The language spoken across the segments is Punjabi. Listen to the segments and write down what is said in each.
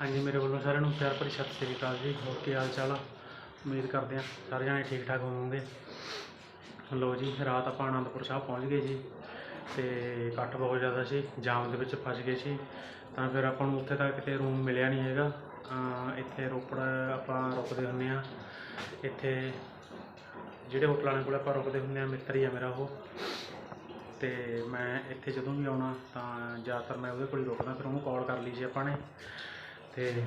ਹਾਂਜੀ, ਮੇਰੇ ਵੱਲੋਂ ਸਾਰਿਆਂ ਨੂੰ ਪਿਆਰ ਭਰੀ ਸਤਿ ਸ੍ਰੀ ਅਕਾਲ ਜੀ। ਹੋਰ ਕੀ ਹਾਲ ਚਾਲ ਆ? ਉਮੀਦ ਕਰਦੇ ਹਾਂ ਸਾਰੇ ਜਣੇ ਠੀਕ ਠਾਕ ਹੋਵੋਗੇ। ਲੋ ਜੀ, ਰਾਤ ਆਪਾਂ ਆਨੰਦਪੁਰ ਸਾਹਿਬ ਪਹੁੰਚ ਗਏ ਜੀ ਤੇ ਇਕੱਠ ਬਹੁਤ ਜ਼ਿਆਦਾ ਸੀ, ਜਾਮ ਦੇ ਵਿੱਚ ਫਸ ਗਏ ਸੀ। ਤਾਂ ਫਿਰ ਆਪਾਂ ਨੂੰ ਉੱਥੇ ਤੱਕ ਕਿਤੇ ਰੂਮ ਮਿਲਿਆ ਨਹੀਂ ਹੈਗਾ। ਇੱਥੇ ਰੋਪੜ ਆਪਾਂ ਰੁਕਦੇ ਹੁੰਦੇ ਆ ਇੱਥੇ ਜਿਹੜੇ ਹੋਟਲ ਵਾਲਿਆਂ ਕੋਲ ਆਪਾਂ ਰੁਕਦੇ ਹੁੰਦੇ ਆ ਮਿੱਤਰ ਹੀ ਆ ਮੇਰਾ ਉਹ। ਤੇ ਮੈਂ ਇੱਥੇ ਜਦੋਂ ਵੀ ਆਉਣਾ ਤਾਂ ਜ਼ਿਆਦਾਤਰ ਮੈਂ ਉਹਦੇ ਕੋਲ ਹੀ ਰੁਕਦਾ, ਫਿਰ ਉਹਨੂੰ ਕਾਲ ਕਰ ਲਈ ਜੀ ਆਪਾਂ ਨੇ। ਤੇ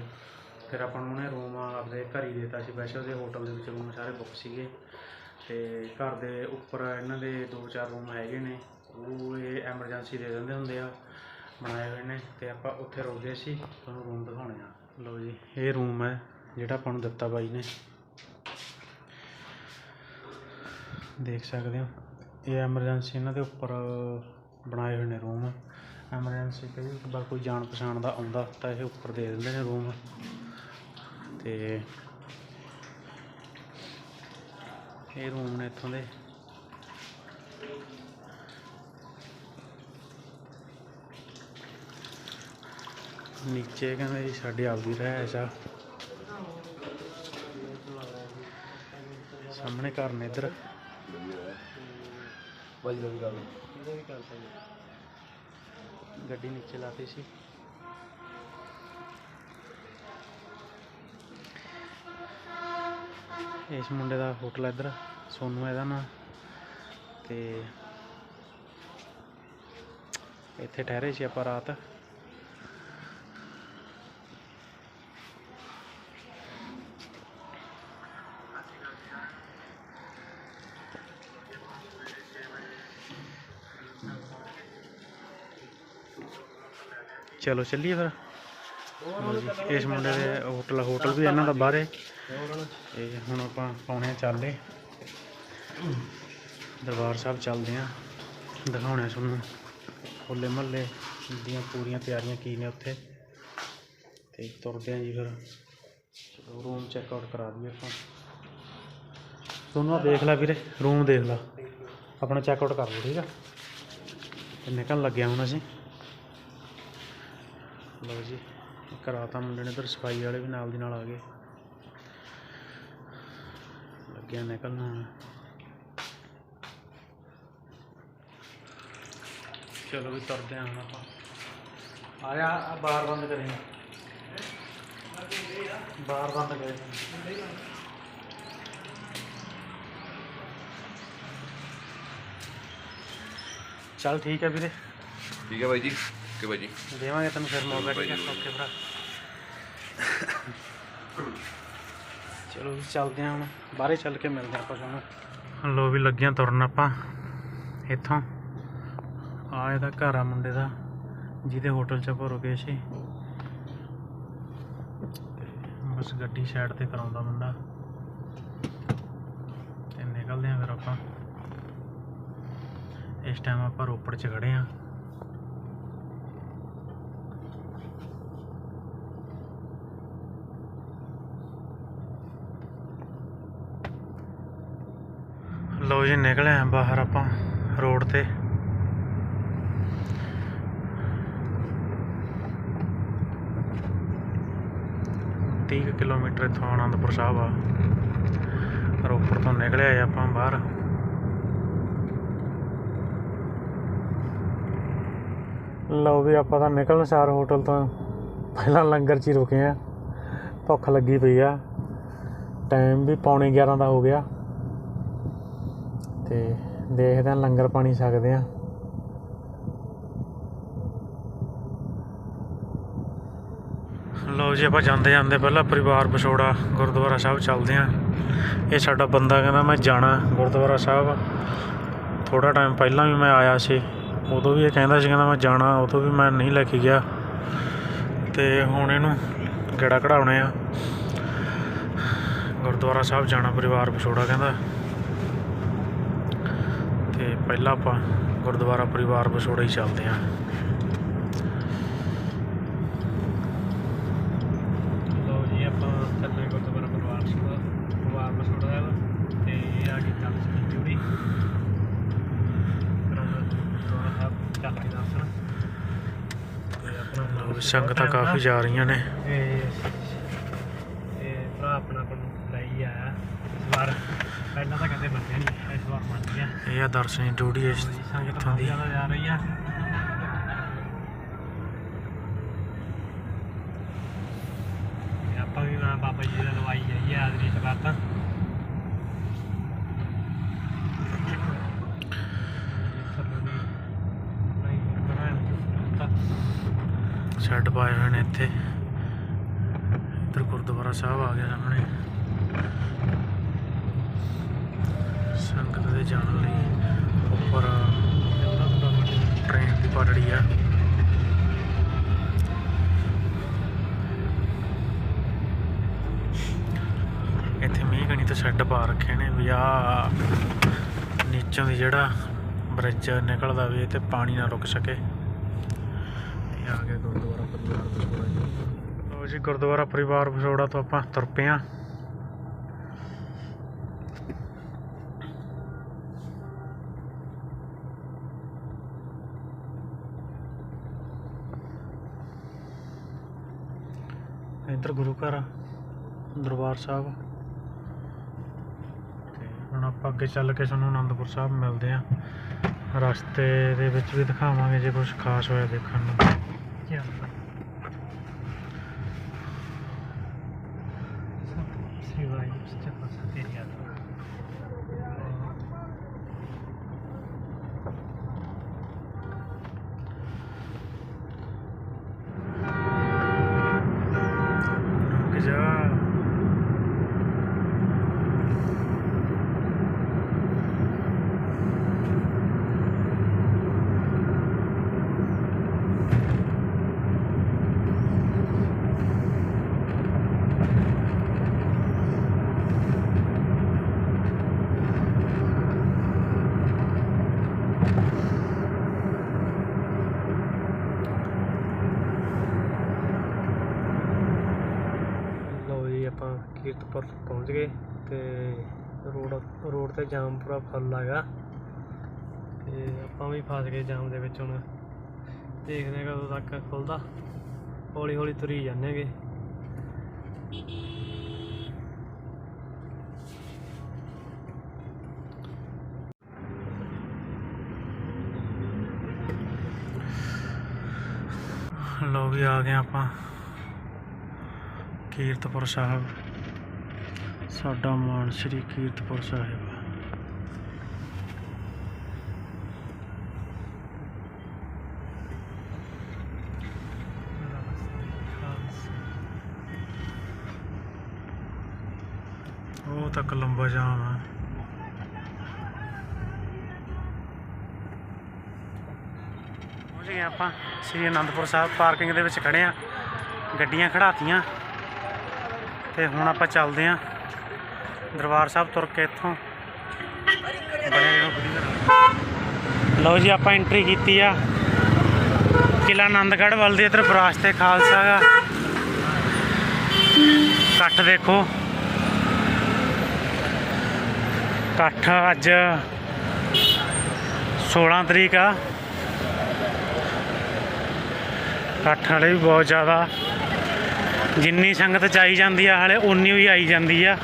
ਫਿਰ ਆਪਾਂ ਨੂੰ ਉਹਨੇ ਰੂਮ ਆਪਦੇ ਘਰ ਹੀ ਦਿੱਤਾ ਸੀ, ਵੈਸੇ ਉਹਦੇ ਹੋਟਲ ਦੇ ਵਿੱਚ ਰੂਮ ਸਾਰੇ ਬੁੱਕ ਸੀਗੇ। ਤੇ ਘਰ ਦੇ ਉੱਪਰ ਇਹਨਾਂ ਦੇ ਦੋ ਚਾਰ ਰੂਮ ਹੈਗੇ ਨੇ, ਉਹ ਇਹ ਐਮਰਜੈਂਸੀ ਦੇ ਦਿੰਦੇ ਹੁੰਦੇ ਆ, ਬਣਾਏ ਹੋਏ ਨੇ। ਤੇ ਆਪਾਂ ਉੱਥੇ ਰੁਕਦੇ ਸੀ, ਤੁਹਾਨੂੰ ਰੂਮ ਦਿਖਾਉਣੇ ਆ। ਲਓ ਜੀ, ਇਹ ਰੂਮ ਹੈ ਜਿਹੜਾ ਆਪਾਂ ਨੂੰ ਦਿੱਤਾ ਬਾਈ ਨੇ। ਦੇਖ ਸਕਦੇ ਹੋ, ਇਹ ਐਮਰਜੈਂਸੀ ਇਹਨਾਂ ਦੇ ਉੱਪਰ ਬਣਾਏ ਹੋਏ ਨੇ ਰੂਮ ਐਮਰਜੈਂਸੀ ਕਈ ਵਾਰ ਕੋਈ ਜਾਣ ਪਛਾਣ ਦਾ ਆਉਂਦਾ ਤਾਂ ਇਹ ਉੱਪਰ ਦੇ ਦਿੰਦੇ ਨੇ ਰੂਮ ਤੇ ਇਹ ਰੂਮ ਨੇ ਇੱਥੋਂ ਦੇ। ਨੀਚੇ ਕਹਿੰਦੇ ਜੀ ਸਾਡੀ ਆਪਦੀ ਰਹਿਸ਼ ਆ। ਸਾਹਮਣੇ ਘਰ ਨੇ ਇੱਧਰ। ਗੱਡੀ ਨੀਚੇ ਲਾਤੀ ਸੀ। ਇਸ ਮੁੰਡੇ ਦਾ ਹੋਟਲ ਇੱਧਰ, ਸੋਨੂ ਇਹਦਾ ਨਾਂ। ਤੇ ਇੱਥੇ ਠਹਿਰੇ ਸੀ ਆਪਾਂ ਰਾਤ। ਚਲੋ ਚੱਲੀਏ ਫਿਰ। ਲਓ ਜੀ, ਇਸ ਮੁੰਡੇ ਦੇ ਹੋਟਲ ਹੋਟਲ ਵੀ ਇਹਨਾਂ ਦਾ ਬਾਹਰ ਤੇ ਹੁਣ ਆਪਾਂ ਪਾਉਣੇ ਆ ਚਾਲੇ। ਦਰਬਾਰ ਸਾਹਿਬ ਚੱਲਦੇ ਆ ਦਿਖਾਉਣੇ ਤੁਹਾਨੂੰ ਹੋਲੇ ਮਹੱਲੇ ਦੀਆਂ ਪੂਰੀਆਂ ਤਿਆਰੀਆਂ ਕੀ ਨੇ ਉੱਥੇ। ਤੇ ਤੁਰਦੇ ਆ ਜੀ ਫਿਰ। ਰੂਮ ਚੈੱਕ ਆਊਟ ਕਰਾ ਦਈਏ ਆਪਾਂ। ਤੁਹਾਨੂੰ ਆ ਦੇਖ ਲੈ ਵੀਰੇ ਰੂਮ ਦੇਖ ਲੈ। ਆਪਣਾ ਚੈੱਕ ਆਊਟ ਕਰ ਲਓ ਠੀਕ ਆ? ਤੇ ਨਿਕਲਣ ਲੱਗਿਆ ਹੁਣ ਅਸੀਂ। ਲਓ ਜੀ, ਕਰਾਤਾ ਮੁੰਡੇ ਨੇ ਇੱਧਰ ਸਫ਼ਾਈ ਵਾਲੇ ਵੀ ਨਾਲ ਦੀ ਨਾਲ ਆ ਗਏ। ਲੱਗਿਆ ਨਿਕਲਣਾ ਚਲੋ ਵੀ ਤੁਰਦੇ ਹਾਂ ਆਪਾਂ। ਆ ਬਾਹਰ ਬੰਦ ਕਰੇ। ਬਾਹਰ ਬੰਦ ਕਰੇ। ਚੱਲ ਠੀਕ ਹੈ ਵੀਰੇ। ਠੀਕ ਹੈ ਬਾਈ ਜੀ। ਓਕੇ ਬਾਈ ਜੀ। ਦੇਵਾਂਗੇ ਤੈਨੂੰ ਫਿਰ ਮੌਕਾ ਠੀਕ ਹੈ ਓਕੇ ਭਰਾ। ਚਲੋ ਵੀ ਚੱਲਦੇ ਹਾਂ ਹੁਣ। ਬਾਹਰੇ ਚੱਲ ਕੇ ਮਿਲਦੇ ਹਾਂ ਆਪਾਂ ਤੁਹਾਨੂੰ ਲੋ ਵੀ ਲੱਗਿਆ ਤੁਰਨ ਆਪਾਂ। ਇੱਥੋਂ। ਆ ਇਹਦਾ ਘਰ ਆ ਮੁੰਡੇ ਦਾ ਜਿਹਦੇ ਹੋਟਲ 'ਚ ਆਪਾਂ ਰੁਕੇ ਸੀ। ਬਸ ਗੱਡੀ ਸਾਈਡ ਤੇ ਕਰਾਉਂਦਾ ਮੁੰਡਾ। ਤੇ ਨਿਕਲਦੇ ਹਾਂ ਫਿਰ ਆਪਾਂ। ਇਸ ਟਾਈਮ ਆਪਾਂ ਰੋਪੜ 'ਚ ਖੜੇ ਹਾਂ। ਲੋ ਜੀ, ਨਿਕਲੇ ਆਂ ਬਾਹਰ ਆਪਾਂ ਰੋਡ ਤੇ। ਤੀਹ ਕੁ ਕਿਲੋਮੀਟਰ ਇੱਥੋਂ ਆਨੰਦਪੁਰ ਸਾਹਿਬ ਆ। ਰੋਪੜ ਤੋਂ ਨਿਕਲੇ ਆਏ ਆਪਾਂ ਬਾਹਰ। ਲਓ ਵੀ ਆਪਾਂ ਤਾਂ ਨਿਕਲਣ ਸਾਰ ਹੋਟਲ ਤੋਂ। ਪਹਿਲਾਂ ਲੰਗਰ 'ਚ ਹੀ ਰੁਕੇ ਆ। ਭੁੱਖ ਲੱਗੀ ਪਈ ਆ। ਟਾਈਮ ਵੀ ਪੌਣੇ 11 ਦਾ ਹੋ ਗਿਆ। ਤੇ ਦੇਖਦੇ ਹਾਂ ਲੰਗਰ ਪਾਣੀ ਛਕਦੇ ਹਾਂ। ਲਓ ਜੀ, ਆਪਾਂ ਜਾਂਦੇ ਜਾਂਦੇ ਪਹਿਲਾਂ ਪਰਿਵਾਰ ਵਿਛੋੜਾ ਗੁਰਦੁਆਰਾ ਸਾਹਿਬ ਚੱਲਦੇ ਹਾਂ। ਇਹ ਸਾਡਾ ਬੰਦਾ ਕਹਿੰਦਾ, ਮੈਂ ਜਾਣਾ ਗੁਰਦੁਆਰਾ ਸਾਹਿਬ। ਥੋੜਾ ਟਾਈਮ ਪਹਿਲਾਂ ਵੀ ਮੈਂ ਆਇਆ ਸੀ। ਉਦੋਂ ਵੀ ਇਹ ਕਹਿੰਦਾ ਸੀ, ਕਹਿੰਦਾ ਮੈਂ ਜਾਣਾ, ਉਦੋਂ ਵੀ ਮੈਂ ਨਹੀਂ ਲੈ ਕੇ ਗਿਆ। ਤੇ ਹੁਣ ਇਹਨੂੰ ਗੇੜਾ ਕਢਾਉਣੇ ਆ ਗੁਰਦੁਆਰਾ ਸਾਹਿਬ ਜਾਣਾ ਪਰਿਵਾਰ ਵਿਛੋੜਾ ਕਹਿੰਦਾ। ਤੇ ਪਹਿਲਾਂ ਆਪਾਂ ਗੁਰਦੁਆਰਾ ਪਰਿਵਾਰ ਵਿਛੋੜਾ ਹੀ ਚੱਲਦੇ ਹਾਂ। ਲਓ ਜੀ ਆਪਾਂ ਚੱਲੇ ਗੁਰਦੁਆਰਾ ਪਰਿਵਾਰ ਵਿਛੋੜਾ ਪਰਿਵਾਰ ਵਿਛੋੜਾ ਹੈ ਤੇ ਇਹ ਆ ਗਈ ਤੇ ਬਲੌਗ ਸੰਗਤਾਂ ਕਾਫੀ ਜਾ ਰਹੀਆਂ ਨੇ ਇਹ ਇਹ ਭਰਾ ਆਪਣਾ ਆਪ ਨੂੰ ਲਈ ਆਇਆ ਇਸ ਵਾਰ ਪਹਿਲਾਂ ਤਾਂ ਕਦੇ ਮੰਨਿਆ ਨਹੀਂ ਇਸ ਵਾਰ ਮੰਨ ਗਿਆ ਇਹ ਆ ਦਰਸ਼ਨੀ ਸੰਗਤ ਇੱਥੋਂ ਦੀ। ਜਾ ਰਹੀ ਆ। ਆਪਾਂ ਵੀ ਬਾਬਾ ਜੀ ਦਾ ਲਵਾਈ ਜਾਈਏ ਆਦਰੀ ਸਵਾਤਾਂ ਸ਼ੈੱਡ ਪਾਏ ਹੋਏ ਨੇ ਇੱਥੇ। ਇੱਧਰ ਗੁਰਦੁਆਰਾ ਸਾਹਿਬ ਆ ਗਿਆ ਸਾਹਮਣੇ ਸੰਗਤ ਦੇ ਜਾਣ ਲਈ ਉੱਪਰ ਟ੍ਰੇਨ ਦੀ ਪਟੜੀ ਆ। ਇੱਥੇ ਮੀਂਹ ਕਣੀ ਤੇ ਸ਼ੈੱਡ ਪਾ ਰੱਖੇ ਨੇ ਵੀ ਆ ਨੀਚੋਂ ਦੀ ਜਿਹੜਾ ਬ੍ਰਿਜ ਨਿਕਲਦਾ ਵੀ ਤੇ ਪਾਣੀ ਨਾ ਰੁਕ ਸਕੇ। ਇਹ ਆ ਗਿਆ ਗੁਰਦੁਆਰਾ ਪਰਿਵਾਰ ਵਿਛੋੜਾ ਜੀ। ਲੋ ਜੀ, ਗੁਰਦੁਆਰਾ ਪਰਿਵਾਰ ਵਿਛੋੜਾ ਤੋਂ ਆਪਾਂ ਤੁਰ ਪਏ ਹਾਂ ਇੱਧਰ ਗੁਰੂ ਘਰ ਦਰਬਾਰ ਸਾਹਿਬ। ਤੇ ਹੁਣ ਆਪਾਂ ਅੱਗੇ ਚੱਲ ਕੇ ਤੁਹਾਨੂੰ ਆਨੰਦਪੁਰ ਸਾਹਿਬ ਮਿਲਦੇ ਆਂ। ਰਸਤੇ ਦੇ ਵਿੱਚ ਵੀ ਦਿਖਾਵਾਂਗੇ ਜੇ ਕੁਝ ਖਾਸ ਹੋਇਆ ਦੇਖਣ ਨੂੰ ਰੁਕ ਜਾ ਲਓ ਜੀ ਆਪਾਂ ਕੀਰਤਪੁਰ ਪਹੁੰਚ ਗਏ ਤੇ ਰੋਡ ਰੋਡ ਤੇ ਜਾਮ ਪੂਰਾ ਫੁੱਲ ਹੈਗਾ। ਤੇ ਆਪਾਂ ਵੀ ਫਸ ਗਏ ਜਾਮ ਦੇ ਵਿੱਚ ਹੁਣ। ਦੇਖਦੇ ਹਾਂ ਕਦੋਂ ਤੱਕ ਖੁੱਲਦਾ। ਹੌਲੀ ਹੌਲੀ ਤੁਰੀ ਜਾਂਦੇਗੇ ਲੋ ਵੀ ਆ ਗਏ ਆਪਾਂ। ਕੀਰਤਪੁਰ ਸਾਹਿਬ। ਸਾਡਾ ਮਾਣ ਸ੍ਰੀ ਕੀਰਤਪੁਰ ਸਾਹਿਬ ਉਹ ਤੱਕ ਲੰਬਾ ਜਾਮ ਆ ਪਹੁੰਚ ਗਏ ਆਪਾਂ। ਸ੍ਰੀ ਅਨੰਦਪੁਰ ਸਾਹਿਬ ਪਾਰਕਿੰਗ ਦੇ ਵਿੱਚ ਖੜੇ ਆ ਗੱਡੀਆਂ ਖੜਾਤੀਆਂ ਤੇ ਹੁਣ ਆਪਾਂ ਚੱਲਦੇ ਆ ਦਰਬਾਰ ਸਾਹਿਬ ਤੁਰ ਕੇ ਇੱਥੋਂ। ਲਓ ਜੀ, ਆਪਾਂ ਐਂਟਰੀ ਕੀਤੀ ਆ। ਕਿਲਾ ਆਨੰਦਗੜ੍ਹ ਵੱਲ ਦੀ ਇਧਰ ਵਿਰਾਸਤ ਏ ਖਾਲਸਾ ਗਾ ਇਕੱਠ ਦੇਖੋ। ਇਕੱਠ ਅੱਜ 16 ਤਰੀਕ ਆ। ਇਕੱਠ ਵਾਲੇ ਵੀ ਬਹੁਤ ਜ਼ਿਆਦਾ। ਜਿੰਨੀ ਸੰਗਤ ਚਾਈ ਜਾਂਦੀ ਆ, ਹਾਲੇ ਉਨੀ ਹੀ ਆਈ ਜਾਂਦੀ ਆ।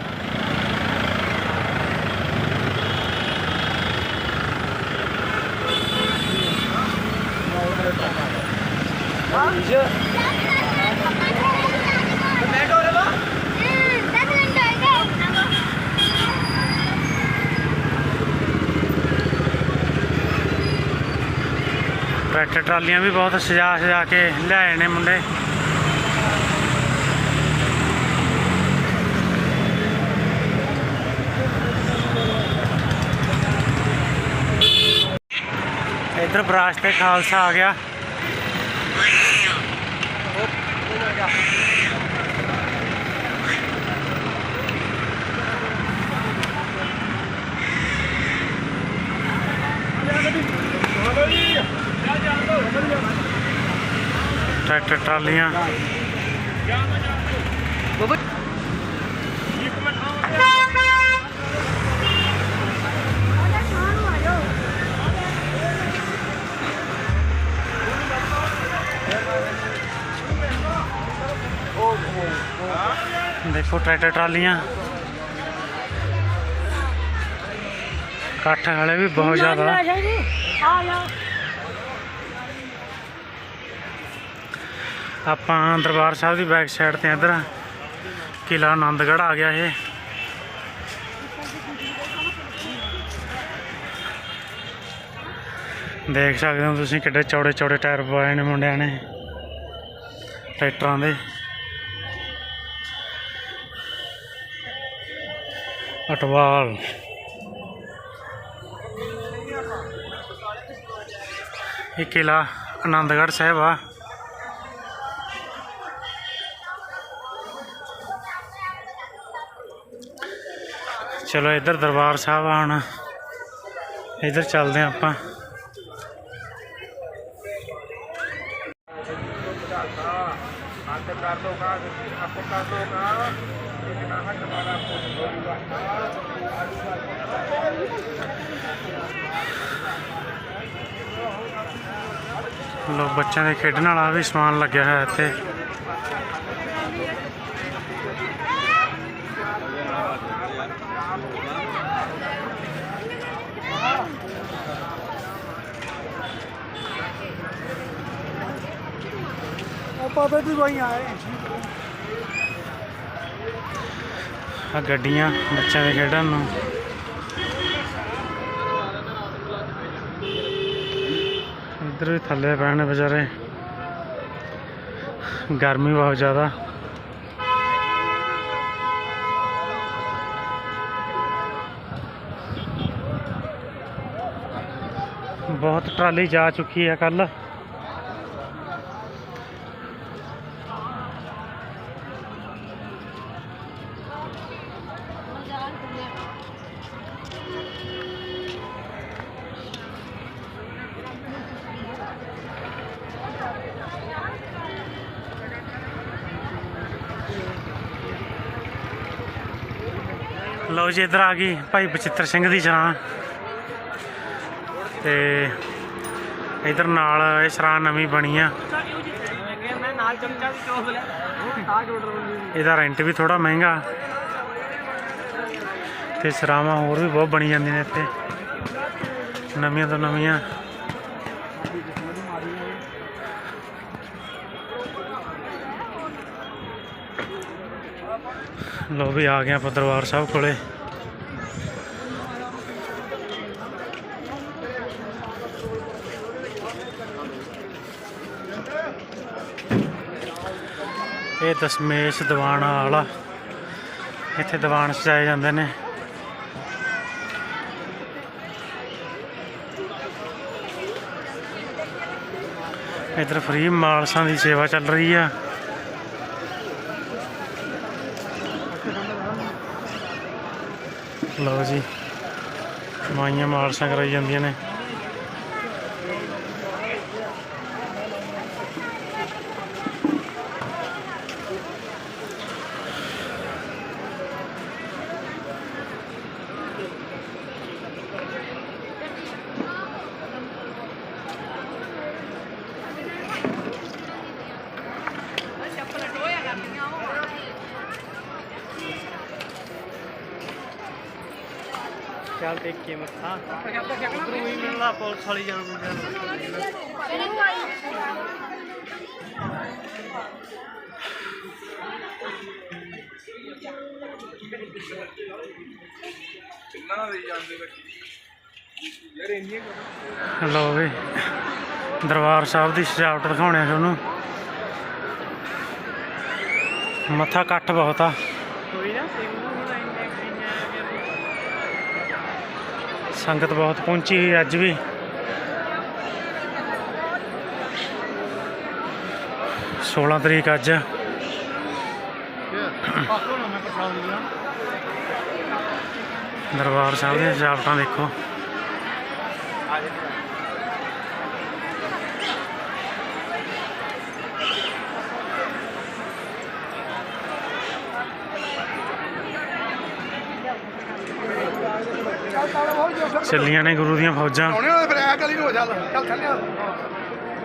ਟਰੈਕਟਰ ਟਰਾਲੀਆਂ ਵੀ ਬਹੁਤ ਸਜਾ ਸਜਾ ਕੇ ਲਿਆਏ ਨੇ ਮੁੰਡੇ। ਇੱਧਰ ਬਰਾਸਤ ਤੇ ਖਾਲਸਾ ਆ ਗਿਆ। ਟਰੈਕਟਰ ਟਰਾਲੀਆਂ। ਦੇਖੋ ਟਰੈਕਟਰ ਟਰਾਲੀਆਂ। ਇਕੱਠ ਵਾਲੇ ਵੀ ਬਹੁਤ ਜ਼ਿਆਦਾ। ਆ ਜਾ ਆਪਾਂ ਦਰਬਾਰ ਸਾਹਿਬ ਦੀ ਬੈਕ ਸਾਈਡ ਤੇ ਇੱਧਰ ਕਿਲਾ ਆਨੰਦਗੜ੍ਹ ਆ ਗਿਆ ਇਹ। ਦੇਖ ਸਕਦੇ ਹੋ ਤੁਸੀਂ ਕਿੱਡੇ ਚੌੜੇ ਚੌੜੇ ਟਾਇਰ ਪਵਾਏ ਨੇ ਮੁੰਡਿਆਂ ਨੇ, ਟਰੈਕਟਰਾਂ ਦੇ। ਅਟਵਾਲ। ਇਹ ਕਿਲਾ ਆਨੰਦਗੜ੍ਹ ਸਾਹਿਬ ਆ। ਚਲੋ ਇੱਧਰ ਦਰਬਾਰ ਸਾਹਿਬ ਆ ਇੱਧਰ ਚੱਲਦੇ ਹਾਂ ਆਪਾਂ। ਲੋ, ਬੱਚਿਆਂ ਦੇ ਖੇਡਣ ਵਾਲਾ ਵੀ ਸਮਾਨ ਲੱਗਿਆ ਹੋਇਆ ਇੱਥੇ। ਆਪਾਂ ਤਾਂ ਵੀ ਵਹੀਂ ਆਏ ਆ। ਗੱਡੀਆਂ, ਬੱਚਿਆਂ ਦੇ ਖੇਡਣ ਨੂੰ। ਇੱਧਰ ਵੀ ਥੱਲੇ ਪੈਣ ਨੇ ਵਿਚਾਰੇ। ਗਰਮੀ ਬਹੁਤ ਜ਼ਿਆਦਾ। ਬਹੁਤ ਟਰਾਲੀ ਜਾ ਚੁੱਕੀ ਹੈ ਕੱਲ ਲਓ ਜੀ, ਇੱਧਰ ਆ ਗਈ ਭਾਈ ਬਚਿੱਤਰ ਸਿੰਘ ਦੀ ਚਰਾਂ ਤੇ ਇੱਧਰ ਨਾਲ ਇਹ ਸਰਾਂ ਨਵੀਂ ਬਣੀ ਆ। ਇਹਦਾ ਰੈਂਟ ਵੀ ਥੋੜਾ ਮਹਿੰਗਾ। ਤੇ ਸਰਾਵਾਂ ਹੋਰ ਵੀ ਬਹੁਤ ਬਣੀ ਜਾਂਦੀਆਂ ਨੇ ਇੱਥੇ। ਨਵੀਆਂ ਤੋਂ ਨਵੀਆਂ। ਲੋ ਵੀ ਆ ਗਏ ਆਪਾਂ ਦਰਬਾਰ ਸਾਹਿਬ ਕੋਲੇ। ਇਹ ਦਸ਼ਮੇਸ਼ ਦੀਵਾਨ ਵਾਲਾ ਇੱਥੇ ਦੀਵਾਨ ਸਜਾਏ ਜਾਂਦੇ ਨੇ। ਇੱਧਰ ਫ੍ਰੀ ਮਾਲਸਾਂ ਦੀ ਸੇਵਾ ਚੱਲ ਰਹੀ ਆ। ਲਓ ਜੀ ਮਾਈਆਂ ਮਾਲਸਾਂ ਕਰਾਈ ਜਾਂਦੀਆਂ ਨੇ ਚੱਲ ਦੇਖ ਕੇ ਮੱਥਾ ਉਧਰੋਂ ਹੀ ਮਿਲਦਾ ਪੁਲਿਸ ਵਾਲੀ ਜਾਣ ਨੂੰ ਲਓ ਵੀ ਦਰਬਾਰ ਸਾਹਿਬ ਦੀ ਸਜਾਵਟ ਦਿਖਾਉਣੇ ਆ ਤੁਹਾਨੂੰ ਮੱਥਾ ਕੱਟ ਬਹੁਤ ਆ। ਲੈ ਸੰਗਤ ਬਹੁਤ ਪਹੁੰਚੀ ਹੋਈ ਅੱਜ ਵੀ। ਸੋਲਾਂ ਤਰੀਕ ਅੱਜ। ਪਾਸੋਂ ਨਾ ਮੈਂ ਪਛਾਣ ਲਿਆ। ਦਰਬਾਰ ਸਾਹਿਬ ਦੀਆਂ ਸਜਾਵਟਾਂ ਦੇਖੋ। ਚੱਲੀਆਂ ਨੇ ਗੁਰੂ ਦੀਆਂ ਫੌਜਾਂ। ਆਉਣੇ ਫਿਰ ਐ ਗਲੀ ਨੂੰ ਹੋ ਚੱਲ। ਚੱਲ ਥੱਲੇ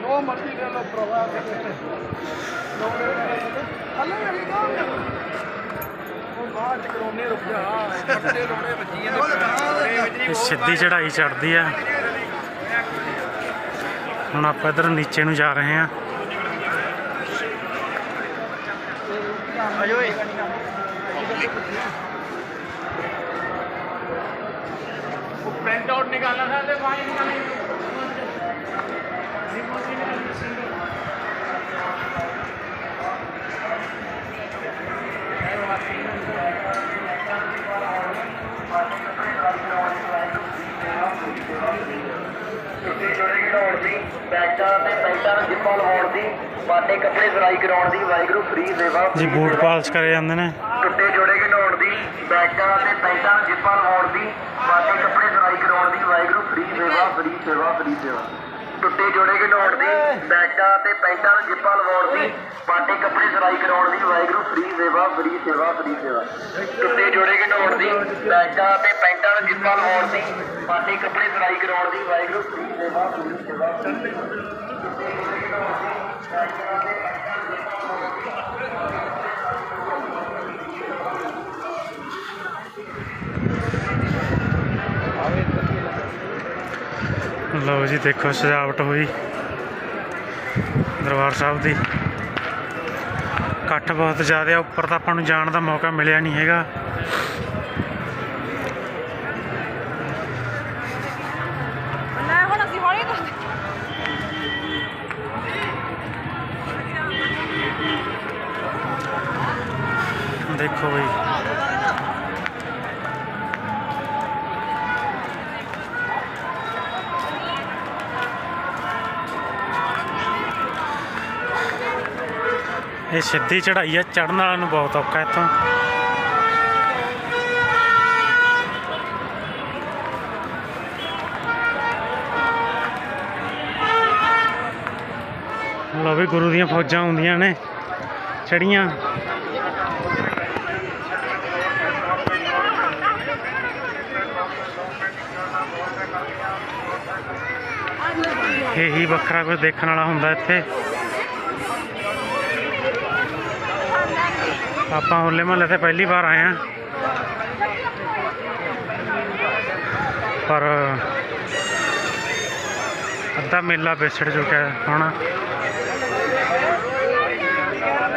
ਉਹ ਮਰਜ਼ੀ ਕਰ ਲੋ ਪ੍ਰਭਾ ਸਿੱਧੀ ਚੜ੍ਹਾਈ ਚੜਦੀ ਆ। ਹੁਣ ਆਪਾਂ ਇਧਰ ਨੀਚੇ ਨੂੰ ਜਾ ਰਹੇ ਆ ਉਹ ਪ੍ਰਿੰਟ ਆਊਟ ਨਿਕਾਲਣਾ ਹੈ ਤੇ ਵਾਈ ਛੁੱਟੀ ਜੋੜੇ ਘਟਾਉਣ ਦੀ ਬੈਗਾਂ ਤੇ ਪੈਂਟਾਂ ਜਿੱਪਾਂ ਲਵਾਉਣ ਦੀ ਬਾਟੇ ਕੱਪੜੇ ਜ਼ਰਾਈ ਕਰਾਉਣ ਦੀ ਵਾਹਿਗੁਰੂ ਫ੍ਰੀ ਸੇਵਾ ਜੀ, ਬੂਟ ਪਾਲਸ਼ ਕਰੇ ਜਾਂਦੇ ਨੇ। ਟੁੱਟੇ ਜੋੜੇ ਘਟਾਉਣ ਦੀ, ਬੈਗਾਂ ਤੇ ਪੈਂਟਾਂ, ਜਿੱਪਾਂ ਲਵਾਉਣ ਦੀ ਬਾਟੇ ਕੱਪੜੇ ਜ਼ਰਾਈ ਕਰਾਉਣ ਦੀ, ਵਾਹਿਗੁਰੂ, ਫ੍ਰੀ ਸੇਵਾ ਫ੍ਰੀ ਸੇਵਾ ਫ੍ਰੀ ਸੇਵਾ। ਟੁੱਟੇ ਜੋੜੇ ਘਟਾਉਣ ਦੀ ਬੈਗਾਂ ਤੇ ਪੈਂਟਾਂ ਜਿੱਪਾਂ ਲਵਾਉਣ ਦੀ ਬਾਟੇ ਕੱਪੜੇ ਜ਼ਰਾਈ ਕਰਾਉਣ ਦੀ ਵਾਹਿਗੁਰੂ ਫ੍ਰੀ ਸੇਵਾ ਫ੍ਰੀ ਸੇਵਾ ਫ੍ਰੀ ਸੇਵਾ। ਟੁੱਟੇ ਜੋੜੇ ਘਟਾਉਣ ਦੀ ਬੈਗਾਂ ਤੇ ਪੈਂਟਾਂ ਜਿੱਪਾਂ ਲਵਾਉਣ ਦੀ ਬਾਟੇ ਕੱਪੜੇ ਜ਼ਰਾਈ ਕਰਾਉਣ ਦੀ ਵਾਹਿਗੁਰੂ ਫ੍ਰੀ ਸੇਵਾ ਫ੍ਰੀ ਸੇਵਾ ਫ੍ਰੀ ਸੇਵਾ। ਲਓ ਜੀ ਦੇਖੋ ਸਜਾਵਟ ਹੋਈ ਦਰਬਾਰ ਸਾਹਿਬ ਦੀ। ਇਕੱਠ ਬਹੁਤ ਜ਼ਿਆਦਾ ਉੱਪਰ ਤਾਂ ਆਪਾਂ ਨੂੰ ਜਾਣ ਦਾ ਮੌਕਾ ਮਿਲਿਆ ਨਹੀਂ ਹੈਗਾ। ਦੇਖੋ ਬਈ। ਇਹ ਸਿੱਧੀ ਚੜ੍ਹਾਈ ਹੈ ਚੜ੍ਹਨ ਵਾਲਿਆਂ ਨੂੰ ਬਹੁਤ ਔਖਾ ਇੱਥੋਂ। ਲਓ ਵੀ ਗੁਰੂ ਦੀਆਂ ਫੌਜਾਂ ਆਉਂਦੀਆਂ ਨੇ ਚੜੀਆਂ ਇਹੀ ਵੱਖਰਾ ਕੁਝ ਦੇਖਣ ਵਾਲਾ ਹੁੰਦਾ ਇੱਥੇ। ਆਪਾਂ ਹੋਲੇ ਮਹੱਲੇ ਤੇ ਪਹਿਲੀ ਵਾਰ ਆਏ ਆ ਪਰ ਅੱਧਾ ਮੇਲਾ ਵਿਛੜ ਚੁੱਕਿਆ ਹੈ ਹੁਣ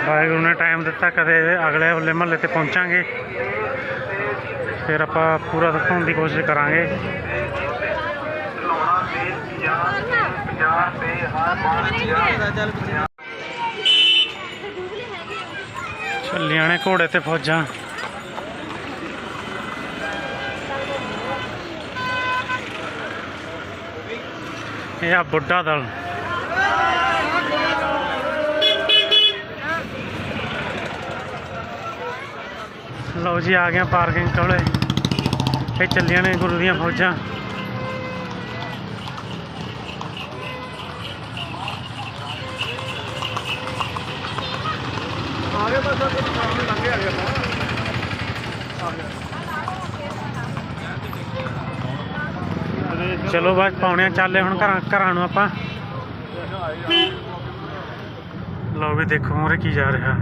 ਵਾਹਿਗੁਰੂ ਨੇ ਟਾਈਮ ਦਿੱਤਾ ਕਦੇ ਅਗਲੇ ਹੋਲੇ ਮਹੱਲੇ ਤੇ ਪਹੁੰਚਾਂਗੇ ਫਿਰ ਆਪਾਂ ਪੂਰਾ ਦਿਖਾਉਣ ਦੀ ਕੋਸ਼ਿਸ਼ ਕਰਾਂਗੇ ਚੱਲੀਆਂ ਨੇ ਘੋੜੇ ਤੇ ਫੌਜਾਂ। ਇਹ ਆ ਬੁੱਢਾ ਦਲ। ਲਓ ਜੀ, ਆ ਗਿਆ ਪਾਰਕਿੰਗ ਕੋਲੇ। ਇਹ ਚੱਲੀਆਂ ਨੇ ਗੁਰੂ ਦੀਆਂ ਫੌਜਾਂ। ਚਲੋ ਬਸ ਪਾਉਣਿਆ ਚੱਲੇ ਹੁਣ ਘਰਾਂ ਘਰਾਂ ਨੂੰ ਆਪਾਂ। ਲਓ ਵੀ ਦੇਖੋ ਮੂਹਰੇ ਕੀ ਜਾ ਰਿਹਾ।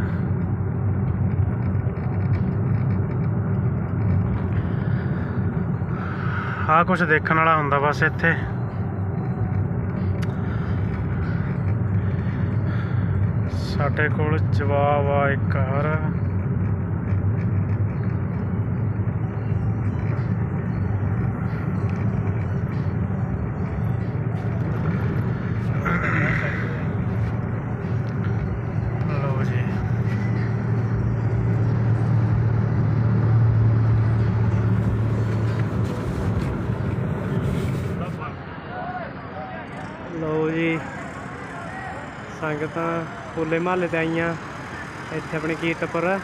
ਆ ਕੁਝ ਦੇਖਣ ਵਾਲਾ ਹੁੰਦਾ ਬਸ ਇੱਥੇ। ਸਾਡੇ ਕੋਲ ਜਵਾਬ ਆ ਇੱਕ ਹਰ। ਲਓ ਜੀ। ਜੀ। ਸੰਗਤਾਂ ਹੋਲੇ ਮਹੱਲੇ ਤੇ ਆਈਆਂ। ਇੱਥੇ ਆਪਣੇ ਕੀਰਤਪੁਰ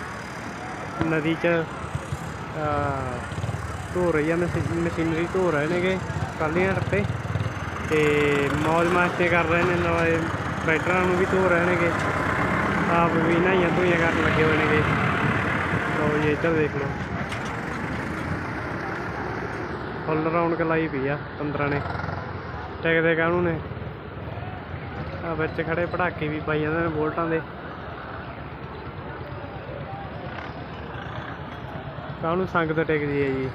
ਨਦੀ 'ਚ ਧੋ ਰਹੀ ਆ, ਮਸ਼ੀ- ਮਸ਼ੀਨਰੀ ਧੋ ਰਹੇ ਨੇਗੇ। ਕਾਲੀਆਂ ਟੱਪੇ। ਤੇ ਮੌਜ ਮਾਸਤੇ ਕਰ ਰਹੇ ਨੇ ਨਵੇਂ ਟਰੈਕਟਰਾਂ ਨੂੰ ਵੀ ਧੋ ਰਹੇ ਨੇਗੇ। ਆਪ ਵੀ ਨਹਾਈਆਂ ਧੋਈਆਂ ਕਰਨ ਲੱਗੇ ਹੋਏ ਨੇਗੇ। ਲਓ ਜੀ, ਇੱਧਰ ਦੇਖ ਲਓ। ਫੁੱਲ ਰੌਣਕ ਲਾਈ ਪਈ ਆ ਤੰਦਰਾਂ ਨੇ। ਟਿਕਦੇ ਕਾਹਨੂੰ ਨੇ? ਆ ਵਿੱਚ ਖੜੇ ਪਟਾਕੇ ਵੀ ਪਾਈ ਜਾਂਦੇ ਨੇ ਵੋਲਟਾਂ ਦੇ। ਕਾਹਨੂੰ ਸੰਗਤ ਟਿਕਦੀ ਹੈ ਜੀ?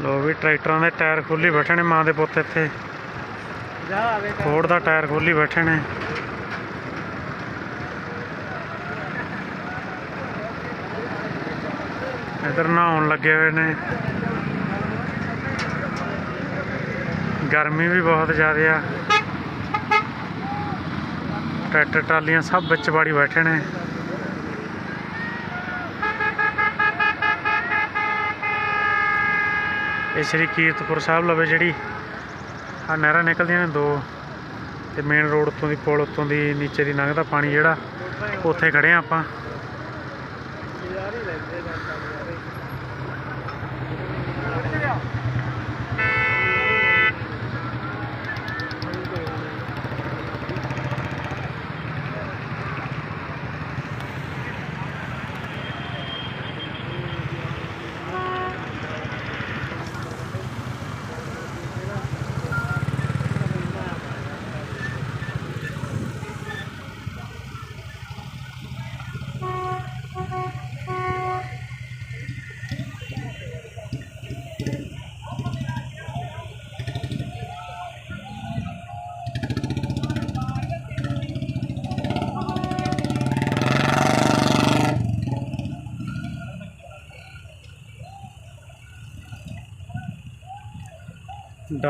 ਲੋ ਵੀ ਟਰੈਕਟਰਾਂ ਦੇ ਟਾਇਰ ਖੋਲੀ ਬੈਠੇ ਨੇ ਮਾਂ ਦੇ ਪੁੱਤ ਇੱਥੇ। ਫੋੜ ਦਾ ਟਾਇਰ ਖੋਲੀ ਬੈਠੇ ਨੇ। ਇਧਰ ਨਹਾਉਣ ਲੱਗੇ ਹੋਏ ਨੇ। ਗਰਮੀ ਵੀ ਬਹੁਤ ਜ਼ਿਆਦਾ ਆ। ਟਰੈਕਟਰ, ਟਰਾਲੀਆਂ ਸਭ ਵਿੱਚ ਬਾੜੀ ਬੈਠੇ ਨੇ। ਇਹ ਸ਼੍ਰੀ ਕੀਰਤਪੁਰ ਸਾਹਿਬ ਲਵੇ ਜਿਹੜੀ ਆ ਨਹਿਰਾਂ ਨਿਕਲਦੀਆਂ ਨੇ ਦੋ। ਤੇ ਮੇਨ ਰੋਡ ਉੱਤੋਂ ਦੀ ਪੁਲ ਉੱਤੋਂ ਦੀ ਨੀਚੇ ਦੀ ਲੰਘਦਾ ਪਾਣੀ ਜਿਹੜਾ, ਉੱਥੇ ਖੜੇ ਆ ਆਪਾਂ।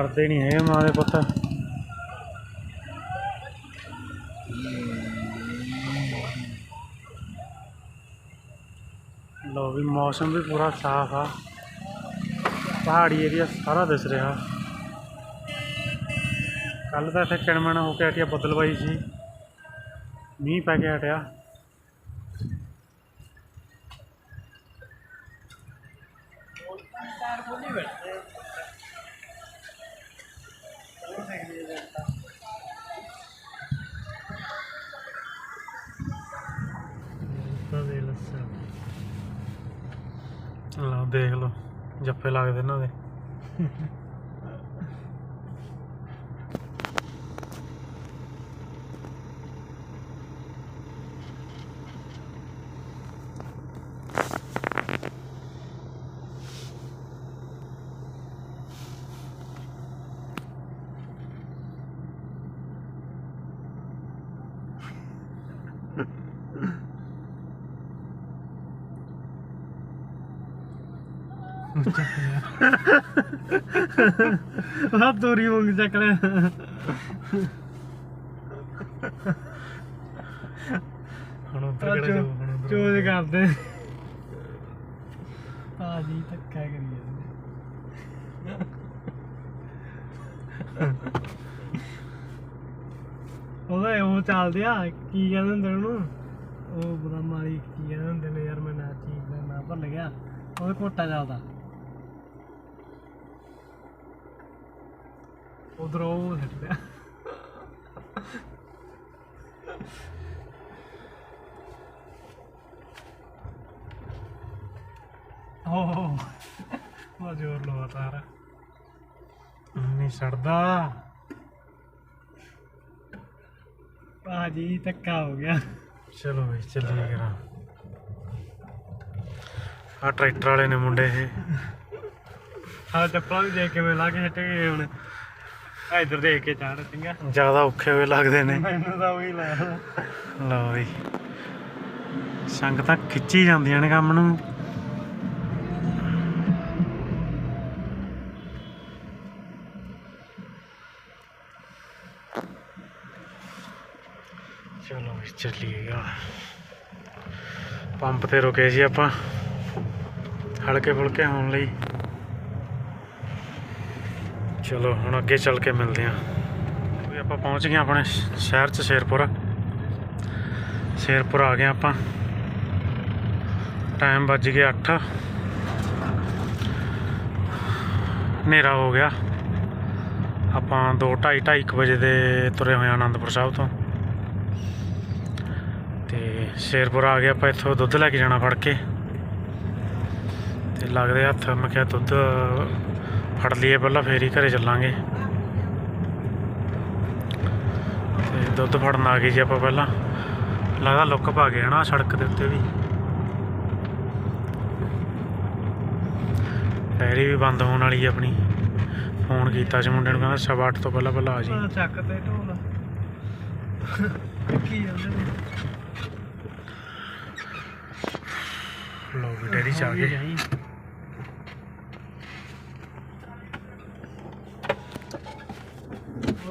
ਡਰਦੇ ਨਹੀਂ ਹੈਗੇ ਮਾਂ ਦੇ ਪੁੱਤ। ਲੋ ਵੀ ਮੌਸਮ ਵੀ ਪੂਰਾ ਸਾਫ਼ ਆ। ਪਹਾੜੀ ਏਰੀਆ ਸਾਰਾ ਦਿਸ ਰਿਹਾ। ਕੱਲ ਤਾਂ ਇੱਥੇ ਕਿਣਮਣ ਹੋ ਕੇ ਹਟਿਆ ਬੱਦਲਬਾਈ ਸੀ। ਮੀਂਹ ਪੈ ਕੇ ਹਟਿਆ। ਜੱਫੇ ਲੱਗਦੇ ਇਹਨਾਂ ਦੇ ਆ ਦੋਰੀ ਵਾਂਗ ਚੱਕ ਲਿਆ ਹੁਣ ਉੱਧਰ ਕਿਹੜਾ ਜਾਊ ਹੁਣ ਉੱਧਰ ਚੋਜ ਕਰਦੇ। ਭਾਜੀ ਧੱਕਾ ਕਰੀ ਜਾਂਦੇ। ਉਹਦਾ ਉਹ ਚੱਲਦੇ ਆ ਕੀ ਕਹਿੰਦੇ ਹੁੰਦੇ ਉਹਨੂੰ? ਉਹ ਬਦਾਮ ਵਾਲੀ ਕੀ ਕਹਿੰਦੇ ਹੁੰਦੇ ਨੇ ਯਾਰ ਮੈਂ ਨਾ ਚੀਜ਼ ਦਾ ਨਾਂ ਭੁੱਲ ਗਿਆ। ਉਹਦੇ ਕੋਟਾ ਚੱਲਦਾ। ਉਧਰ ਉਹ ਸਿੱਟ ਲਿਆ ਓਹ ਉਹ ਜੋਰ ਲਵਾਤਾ ਰ ਨਹੀਂ ਸੜਦਾ। ਭਾਜੀ ਧੱਕਾ ਹੋ ਗਿਆ। ਚਲੋ ਬਈ ਚੱਲੀਏ ਕਰਾਂ। ਆ ਟਰੈਕਟਰ ਵਾਲੇ ਨੇ ਮੁੰਡੇ ਇਹ। ਹਾਂ ਚੱਪਲਾਂ ਵੀ ਦੇਖ ਕੇ ਮੈਂ ਲਾ ਕੇ ਹਟ ਗਏ ਹੁਣ। ਇੱਧਰ ਦੇਖ ਕੇ ਚਾੜ ਚੰਗਾ ਜ਼ਿਆਦਾ ਔਖੇ ਹੋਏ ਲੱਗਦੇ ਨੇ। ਮੈਨੂੰ ਤਾਂ ਉਹੀ ਲਾਇਆ ਲਓ ਬਈ ਸੰਗਤਾਂ ਖਿੱਚੀ ਜਾਂਦੀਆਂ ਨੇ ਕੰਮ ਨੂੰ। ਚਲੋ ਬਈ ਚੱਲੀਏਗਾ ਪੰਪ ਤੇ ਰੁਕੇ ਸੀ ਆਪਾਂ। ਹਲਕੇ ਫੁਲਕੇ ਹੋਣ ਲਈ। ਚਲੋ, ਹੁਣ ਅੱਗੇ ਚੱਲ ਕੇ ਮਿਲਦੇ ਆਂ ਵੀ ਆਪਾਂ ਪਹੁੰਚ ਗਏ ਆਪਣੇ ਸ਼ਹਿਰ ਚ, ਸ਼ੇਰਪੁਰ। ਸ਼ੇਰਪੁਰ ਆ ਗਏ ਆਪਾਂ। ਟਾਈਮ ਵੱਜ ਗਿਆ 8 ਹਨੇਰਾ ਹੋ ਗਿਆ। ਆਪਾਂ 2:30 2:30 ਵਜੇ ਦੇ ਤੁਰੇ ਹੋਏ ਆ ਆਨੰਦਪੁਰ ਸਾਹਿਬ ਤੋਂ। ਤੇ ਸ਼ੇਰਪੁਰ ਆ ਗਏ ਆਪਾਂ ਇੱਥੋਂ ਦੁੱਧ ਲੈ ਕੇ ਜਾਣਾ ਫੜ ਕੇ। ਤੇ ਲੱਗਦੇ ਹੱਥ, ਮੈਂ ਕਿਹਾ ਦੁੱਧ ਫੜ ਲਈਏ ਪਹਿਲਾਂ ਫੇਰ ਹੀ ਘਰੇ ਚੱਲਾਂਗੇ। ਤੇ ਦੁੱਧ ਫੜਨ ਆ ਗਏ ਜੀ ਆਪਾਂ ਪਹਿਲਾਂ। ਲੱਗਦਾ ਲੁੱਕ ਪਾ ਗਿਆ ਨਾ ਸੜਕ ਦੇ ਉੱਤੇ ਵੀ। ਡੈਰੀ ਵੀ ਬੰਦ ਹੋਣ ਵਾਲੀ ਹੈ ਆਪਣੀ। ਫੋਨ ਕੀਤਾ ਸੀ ਮੁੰਡੇ ਨੂੰ ਕਹਿੰਦਾ ਸਵਾ ਅੱਠ ਤੋਂ ਪਹਿਲਾਂ ਪਹਿਲਾਂ ਆ ਜੀ। ਚੱਕ ਤੇ ਢੋਲ। ਕੀ ਜਾਂਦੇ ਨੇ। ਲੋ ਵੀ ਡੈਰੀ ਚ ਆ ਗਏ ਓ ਵਾਹਿਗੁਰੂ ਸਤਿਨਾਮ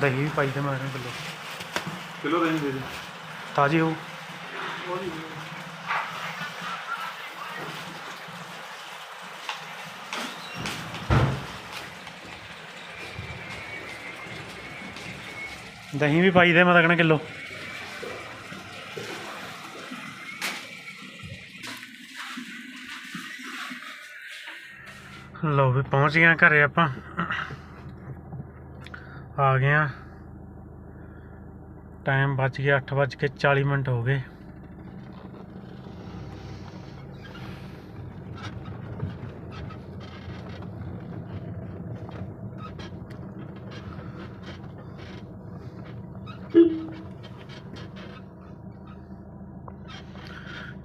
ਦਹੀਂ ਵੀ ਪਾਈ ਤੇ ਮਾਰੇ ਕਿਲੋ ਕਿਲੋ ਦਹੀਂ ਦੇ ਦੇ। ਤਾਜੀ ਹੋ ਦਹੀਂ ਵੀ ਪਾਈ ਦੇ ਮੈਂ ਕਹਿਣਾ ਕਿਲੋ। ਲਓ ਵੀ ਪਹੁੰਚ ਗਏ ਹਾਂ ਘਰੇ ਆਪਾਂ। ਆ ਗਏ ਆ ਟਾਈਮ ਬਚ ਗਿਆ 8 ਵੱਜ ਕੇ 40 ਮਿੰਟ ਹੋ ਗਏ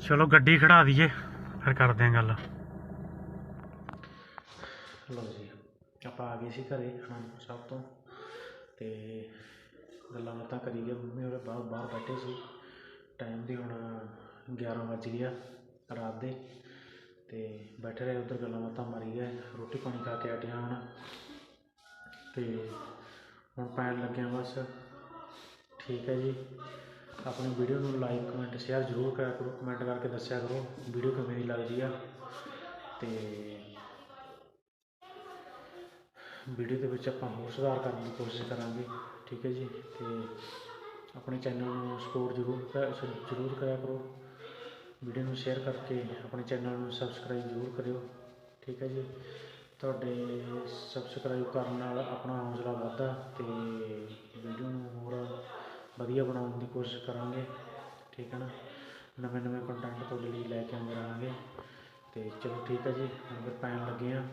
ਚਲੋ ਗੱਡੀ ਖੜਾ ਦਈਏ ਫਿਰ ਕਰਦੇ ਆਂ ਗੱਲ ਲਓ ਜੀ ਆਪਾਂ ਆ ਗਏ ਸੀ ਘਰੇ ਅਨੰਦਪੁਰ ਸਾਹਿਬ ਅਤੇ ਗੱਲਾਂ ਬਾਤਾਂ ਕਰੀ ਗਏ ਮੰਮੀ ਉਹਦੇ ਬਾਹਰ ਬਾਹਰ ਬੈਠੇ ਸੀ। ਟਾਈਮ ਦੀ ਹੁਣ 11 ਵੱਜ ਗਿਆ ਰਾਤ ਦੇ ਅਤੇ ਬੈਠੇ ਰਹੇ ਉੱਧਰ ਗੱਲਾਂ ਬਾਤਾਂ ਮਾਰੀ ਗਏ, ਰੋਟੀ ਪਾਣੀ ਖਾ ਕੇ ਹਟਿਆ ਹੁਣ। ਅਤੇ ਹੁਣ ਪੈਣ ਲੱਗਿਆ ਬਸ। ਠੀਕ ਹੈ ਜੀ। ਆਪਣੀ ਵੀਡੀਓ ਨੂੰ ਲਾਈਕ ਕਮੈਂਟ ਸ਼ੇਅਰ ਜ਼ਰੂਰ ਕਰਿਆ ਕਰੋ। ਕਮੈਂਟ ਕਰਕੇ ਦੱਸਿਆ ਕਰੋ। ਵੀਡੀਓ ਕਿਵੇਂ ਦੀ ਲੱਗਦੀ ਆ। ਅਤੇ ਵੀਡੀਓ ਦੇ ਵਿੱਚ ਆਪਾਂ ਹੋਰ ਸੁਧਾਰ ਕਰਨ ਦੀ ਕੋਸ਼ਿਸ਼ ਕਰਾਂਗੇ, ਠੀਕ ਹੈ ਜੀ? ਤੇ ਆਪਣੇ ਚੈਨਲ ਨੂੰ ਸਪੋਰਟ ਜ਼ਰੂਰ ਕ- ਜ਼ਰੂਰ ਕਰਿਆ ਕਰੋ। ਵੀਡੀਓ ਨੂੰ ਸ਼ੇਅਰ ਕਰਕੇ ਆਪਣੇ ਚੈਨਲ ਨੂੰ ਸਬਸਕ੍ਰਾਈਬ ਜ਼ਰੂਰ ਕਰਿਓ, ਠੀਕ ਹੈ ਜੀ? ਤੁਹਾਡੇ ਸਬਸਕ੍ਰਾਈਬ ਕਰਨ ਨਾਲ ਆਪਣਾ ਹੌਸਲਾ ਵੱਧਦਾ ਤੇ ਵੀਡੀਓ ਨੂੰ ਹੋਰ ਵਧੀਆ ਬਣਾਉਣ ਦੀ ਕੋਸ਼ਿਸ਼ ਕਰਾਂਗੇ, ਠੀਕ ਹੈ ਨਾ? ਨਵੇਂ ਨਵੇਂ ਕੰਟੈਂਟ ਤੁਹਾਡੇ ਲਈ ਲੈ ਕੇ ਆਉਂਦੇ ਰਹਾਂਗੇ। ਤੇ ਚਲੋ ਠੀਕ ਹੈ ਜੀ, ਹੁਣ ਫਿਰ ਪੈਣ ਲੱਗੇ ਆ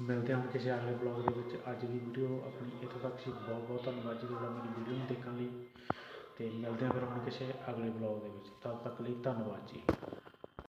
ਮਿਲਦੇ ਹਾਂ ਕਿਸੇ ਅਗਲੇ ਬਲੌਗ ਦੇ ਵਿੱਚ। ਅੱਜ ਦੀ ਵੀਡੀਓ ਆਪਣੀ ਇੱਥੋਂ ਤੱਕ ਸੀ। ਬਹੁਤ ਬਹੁਤ ਧੰਨਵਾਦ ਜੀ ਤੁਹਾਡਾ ਮੇਰੀ ਵੀਡੀਓ ਨੂੰ ਦੇਖਣ ਲਈ। ਤੇ ਮਿਲਦੇ ਹਾਂ ਫਿਰ ਹੁਣ ਕਿਸੇ ਅਗਲੇ ਬਲੌਗ ਦੇ ਵਿੱਚ। ਤਦ ਤੱਕ ਲਈ ਧੰਨਵਾਦ ਜੀ।